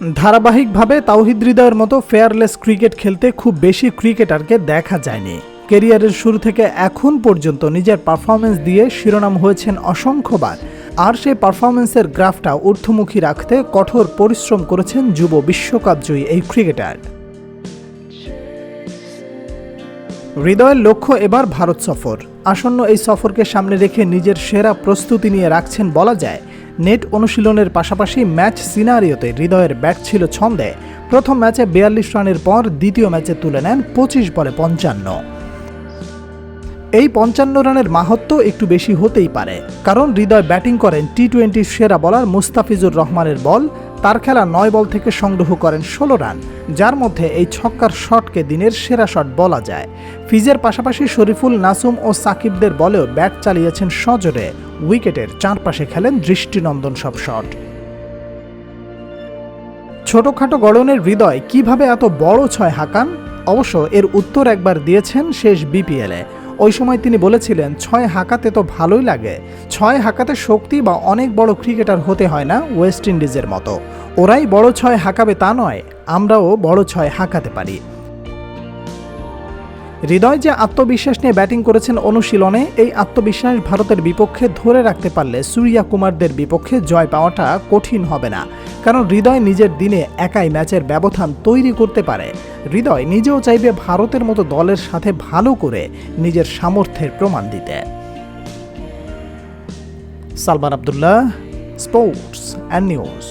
ধারাবাহিকভাবে তাওহিদ হৃদয়ের মতো ফেয়ারলেস ক্রিকেট খেলতে খুব বেশি ক্রিকেটারকে দেখা যায়নি। কেরিয়ারের শুরু থেকে এখন পর্যন্ত নিজের পারফরমেন্স দিয়ে শিরোনাম হয়েছেন অসংখ্যবার। আর সেই পারফরমেন্সের গ্রাফটা ঊর্ধ্বমুখী রাখতে কঠোর পরিশ্রম করেছেন যুব বিশ্বকাপজয়ী এই ক্রিকেটার। হৃদয়ের লক্ষ্য এবার ভারত সফর। আসন্ন এই সফরকে সামনে রেখে নিজের সেরা প্রস্তুতি নিয়ে রাখছেন বলা যায় নেট অনুশীলনের পাশাপাশি ম্যাচ সিনারিওতে হৃদয়ের ব্যাট ছিল ছন্দে। প্রথম ম্যাচে বিয়াল্লিশ রানের পর দ্বিতীয় ম্যাচে তুলে নেন পঁচিশ বলে পঞ্চান্ন। এই পঞ্চান্ন রানের মাহাত্ম একটু বেশি হতেই পারে, কারণ হৃদয় ব্যাটিং করেন টি টোয়েন্টির সেরা বলার মুস্তাফিজুর রহমানের বল, তার খেলা নয় বল থেকে সংগ্রহ করেন ষোলো রান, যার মধ্যে এই ছক্কার শটকে দিনের সেরা শট বলা যায়। ফিজের পাশাপাশি শরীফুল নাসুম ও সাকিবদের বলেও ব্যাট চালিয়েছেন সজোরে। উইকেটের চারপাশে খেলেন দৃষ্টিনন্দন সব শট। ছোটখাটো গড়নের হৃদয় কীভাবে এত বড় ছয় হাঁকান? অবশ্য এর উত্তর একবার দিয়েছেন শেষ বিপিএলে। ওই সময় তিনি বলেছিলেন, ছয় হাঁকাতে তো ভালোই লাগে। ছয় হাঁকাতে শক্তি বা অনেক বড় ক্রিকেটার হতে হয় না ওয়েস্ট ইন্ডিজের মতো। ওরাই বড় ছয় হাঁকাবে তা নয়, আমরাও বড় ছয় হাঁকাতে পারি। হৃদয় যে আত্মবিশ্বাস নিয়ে ব্যাটিং করেছেন অনুশীলনে, এই আত্মবিশ্বাস ভারতের বিপক্ষে ধরে রাখতে পারলে সূর্যা কুমারদের বিপক্ষে জয় পাওয়াটা কঠিন হবে না। কারণ হৃদয় নিজের দিনে একাই ম্যাচের ব্যবধান তৈরি করতে পারে। হৃদয় নিজেও চাইবে ভারতের মতো দলের সাথে ভালো করে নিজের সামর্থ্যের প্রমাণ দিতে। Salman Abdullah, sports and news.